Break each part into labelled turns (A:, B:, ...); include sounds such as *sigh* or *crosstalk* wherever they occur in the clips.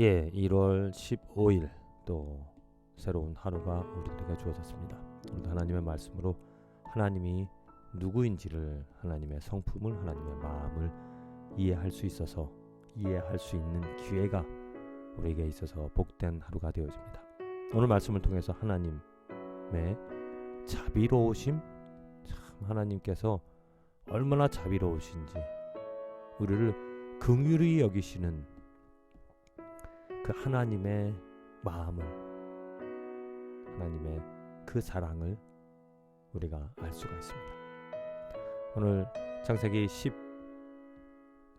A: 예, 1월 15일 또 새로운 하루가 우리들에게 주어졌습니다. 오늘도 하나님의 말씀으로 하나님이 누구인지를 하나님의 성품을 하나님의 마음을 이해할 수 있어서 이해할 수 있는 기회가 우리에게 있어서 복된 하루가 되어집니다. 오늘 말씀을 통해서 하나님의 자비로우심 참 하나님께서 얼마나 자비로우신지 우리를 긍휼히 여기시는 그 하나님의 마음을 하나님의 그 사랑을 우리가 알 수가 있습니다. 오늘 창세기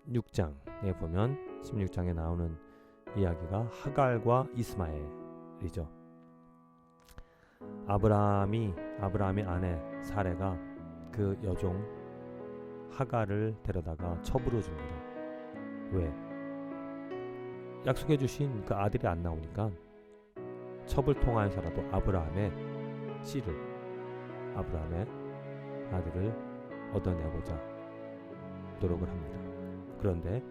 A: 16장에 보면 16장에 나오는 이야기가 하갈과 이스마엘이죠. 아브라함이 아브라함의 아내 사레가 그 여종 하갈을 데려다가 첩으로 줍니다. 왜? 약속해 주신 그 아들이 안 나오니까 첩을 통하여서라도 아브라함의 씨를 아브라함의 아들을 얻어내고자 노력을 합니다. 그런데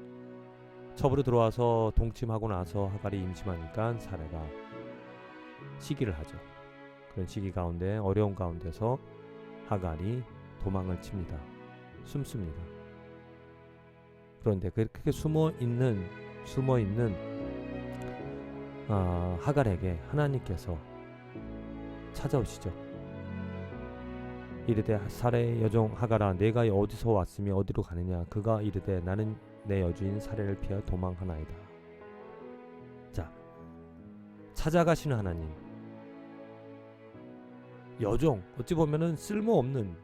A: 첩으로 들어와서 동침하고 나서 하갈이 임신하니까 사례가 시기를 하죠. 그런 시기 가운데 어려운 가운데서 하갈이 도망을 칩니다. 숨습니다. 그런데 그렇게 숨어 있는 숨어 있는 어, 하갈에게 하나님께서 찾아오시죠. 이르되 사례 여종 하갈아 내가 어디서 왔으며 어디로 가느냐 그가 이르되 나는 내 여주인 사례를 피하 도망하나이다. 자 찾아가시는 하나님 여종 어찌 보면은 쓸모없는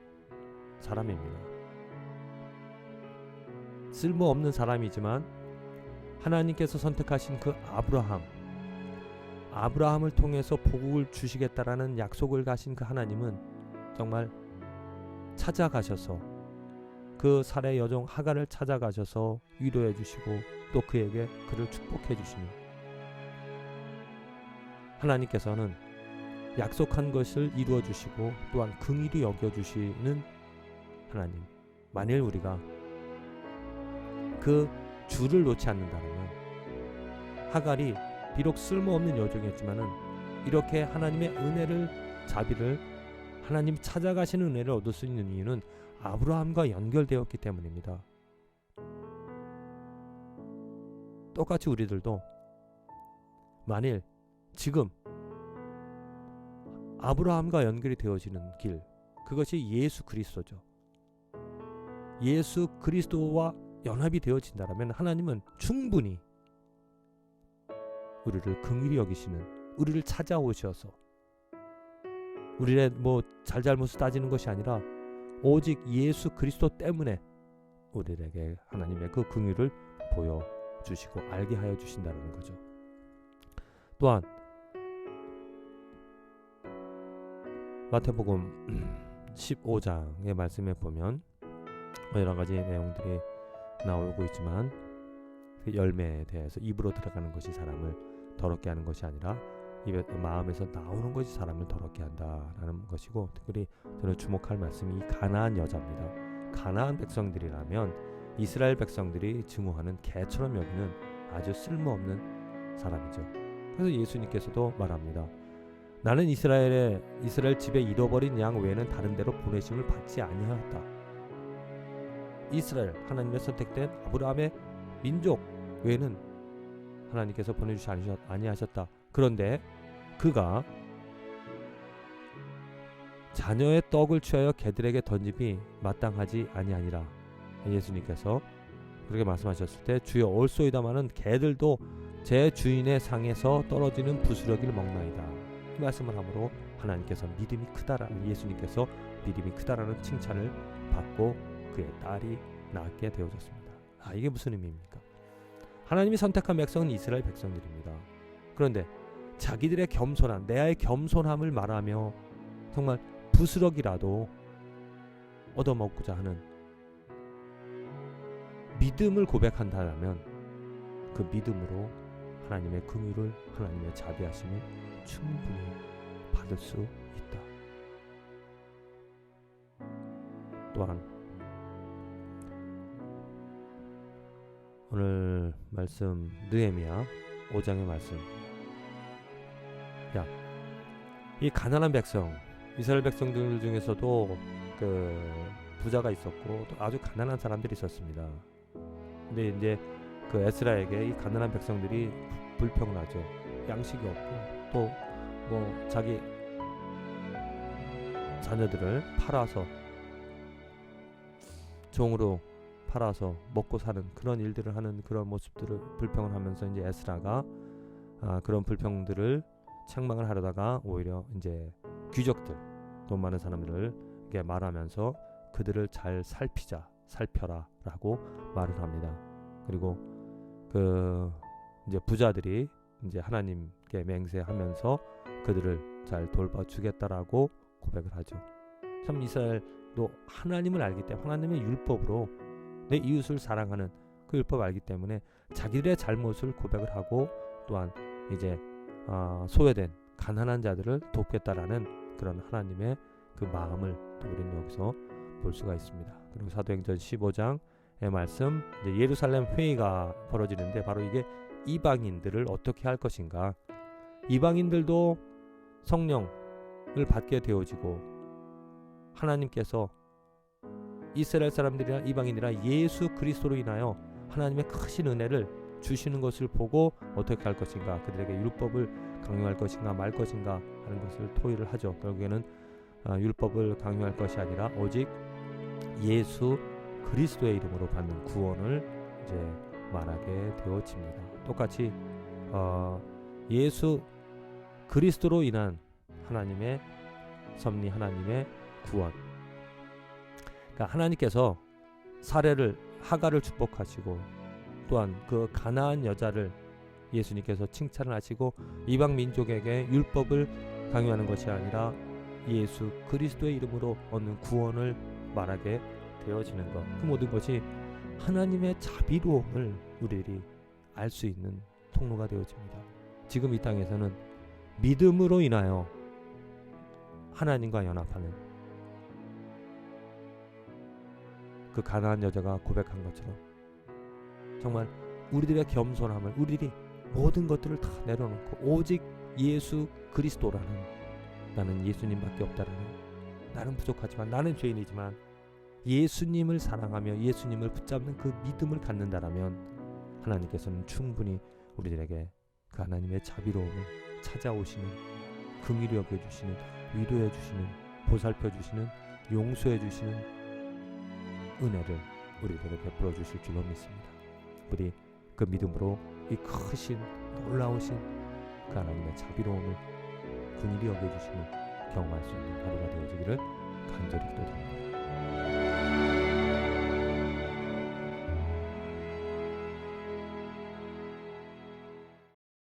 A: 사람입니다. 쓸모없는 사람이지만 하나님께서 선택하신 그 아브라함. 아브라함을 통해서 복을 주시겠다라는 약속을 가신 그 하나님은 정말 찾아가셔서 그 살해 여종 하갈을 찾아가셔서 위로해 주시고 또 그에게 그를 축복해 주시니 하나님께서는 약속한 것을 이루어 주시고 또한 긍휼히 여겨 주시는 하나님. 만일 우리가 그 줄을 놓지 않는다면 하갈이 비록 쓸모없는 여종이었지만은 이렇게 하나님의 은혜를 자비를 하나님 찾아가시는 은혜를 얻을 수 있는 이유는 아브라함과 연결되었기 때문입니다. 똑같이 우리들도 만일 지금 아브라함과 연결이 되어지는 길 그것이 예수 그리스도죠. 예수 그리스도와 연합이 되어진다면 하나님은 충분히 우리를 긍휼히 여기시는 우리를 찾아오셔서 우리의 뭐 잘잘못을 따지는 것이 아니라 오직 예수 그리스도 때문에 우리에게 하나님의 그 긍휼을 보여 주시고 알게 하여 주신다는 거죠. 또한 마태복음 *clears throat* 15장의 말씀에 보면 여러 가지 내용들이 나오고 있지만 그 열매에 대해서 입으로 들어가는 것이 사람을 더럽게 하는 것이 아니라 입에 마음에서 나오는 것이 사람을 더럽게 한다라는 것이고 특별히 저는 주목할 말씀이 가나안 여자입니다. 가나안 백성들이라면 이스라엘 백성들이 증오하는 개처럼 여기는 아주 쓸모없는 사람이죠. 그래서 예수님께서도 말합니다. 나는 이스라엘의 이스라엘 집에 잃어버린 양 외에는 다른 데로 보내심을 받지 아니하였다. 이스라엘 하나님의 선택된 아브라함의 민족 외에는 하나님께서 보내주시 아니하셨다. 그런데 그가 자녀의 떡을 취하여 개들에게 던짐이 마땅하지 아니하니라. 예수님께서 그렇게 말씀하셨을 때 주여 올소이다마는 개들도 제 주인의 상에서 떨어지는 부스러기를 먹나이다. 이 말씀을 함으로 하나님께서 믿음이 크다라 예수님께서 믿음이 크다라는 칭찬을 받고 그의 딸이 낳게 되어졌습니다. 아 이게 무슨 의미입니까? 하나님이 선택한 백성은 이스라엘 백성들입니다. 그런데 자기들의 겸손함, 내 아의 겸손함을 말하며 정말 부스럭이라도 얻어먹고자 하는 믿음을 고백한다면 그 믿음으로 하나님의 긍휼을 하나님의 자비하심을 충분히 받을 수 있다. 또한 오늘 말씀 느헤미야 5장의 말씀. 야, 이 가난한 백성, 이스라엘 백성들 중에서도 그 부자가 있었고 또 아주 가난한 사람들이 있었습니다. 근데 이제 그 에스라에게 이 가난한 백성들이 부- 불평나죠. 양식이 없고 또 뭐 자기 자녀들을 팔아서 종으로 팔아서 먹고 사는 그런 일들을 하는 그런 모습들을 불평을 하면서 이제 에스라가 아, 그런 불평들을 책망을 하려다가 오히려 이제 귀족들 돈 많은 사람들을 이렇게 말하면서 그들을 잘 살피자 살펴라라고 말을 합니다. 그리고 그 이제 부자들이 이제 하나님께 맹세하면서 그들을 잘 돌봐주겠다라고 고백을 하죠. 참 이스라엘도 하나님을 알기 때문에 하나님의 율법으로 내 이웃을 사랑하는 그 율법을 알기 때문에 자기들의 잘못을 고백을 하고 또한 이제 아, 소외된 가난한 자들을 돕겠다라는 그런 하나님의 그 마음을 또 우리는 여기서 볼 수가 있습니다. 그리고 사도행전 15장의 말씀 이제 예루살렘 회의가 벌어지는데 바로 이게 이방인들을 어떻게 할 것인가 이방인들도 성령을 받게 되어지고 하나님께서 이스라엘 사람들이나 이방인이나 예수 그리스도로 인하여 하나님의 크신 은혜를 주시는 것을 보고 어떻게 할 것인가 그들에게 율법을 강요할 것인가 말 것인가 하는 것을 토의를 하죠. 결국에는 아, 율법을 강요할 것이 아니라 오직 예수 그리스도의 이름으로 받는 구원을 이제 말하게 되어집니다. 똑같이 어, 예수 그리스도로 인한 하나님의 섭리 하나님의 구원. 그러니까 하나님께서 사례를 하가를 축복하시고 또한 그 가나안 여자를 예수님께서 칭찬을 하시고 이방 민족에게 율법을 강요하는 것이 아니라 예수 그리스도의 이름으로 얻는 구원을 말하게 되어지는 것. 그 모든 것이 하나님의 자비로움을 우리들이 알 수 있는 통로가 되어집니다. 지금 이 땅에서는 믿음으로 인하여 하나님과 연합하는 그 가난한 여자가 고백한 것처럼 정말 우리들의 겸손함을 우리들이 모든 것들을 다 내려놓고 오직 예수 그리스도라는 나는 예수님밖에 없다라는 나는 부족하지만 나는 죄인이지만 예수님을 사랑하며 예수님을 붙잡는 그 믿음을 갖는다라면 하나님께서는 충분히 우리들에게 그 하나님의 자비로움을 찾아오시는 긍휼히 여겨 주시는 위로해 주시는 보살펴 주시는 용서해 주시는 은혜를 우리들에게 베풀어 주실 줄로 믿습니다. 우리 그 믿음으로 이 크신 놀라우신 그 하나님의 자비로움을 긍휼히 여겨 주시는 경험할 수 있는 하루가 되어지기를 간절히 기도드립니다.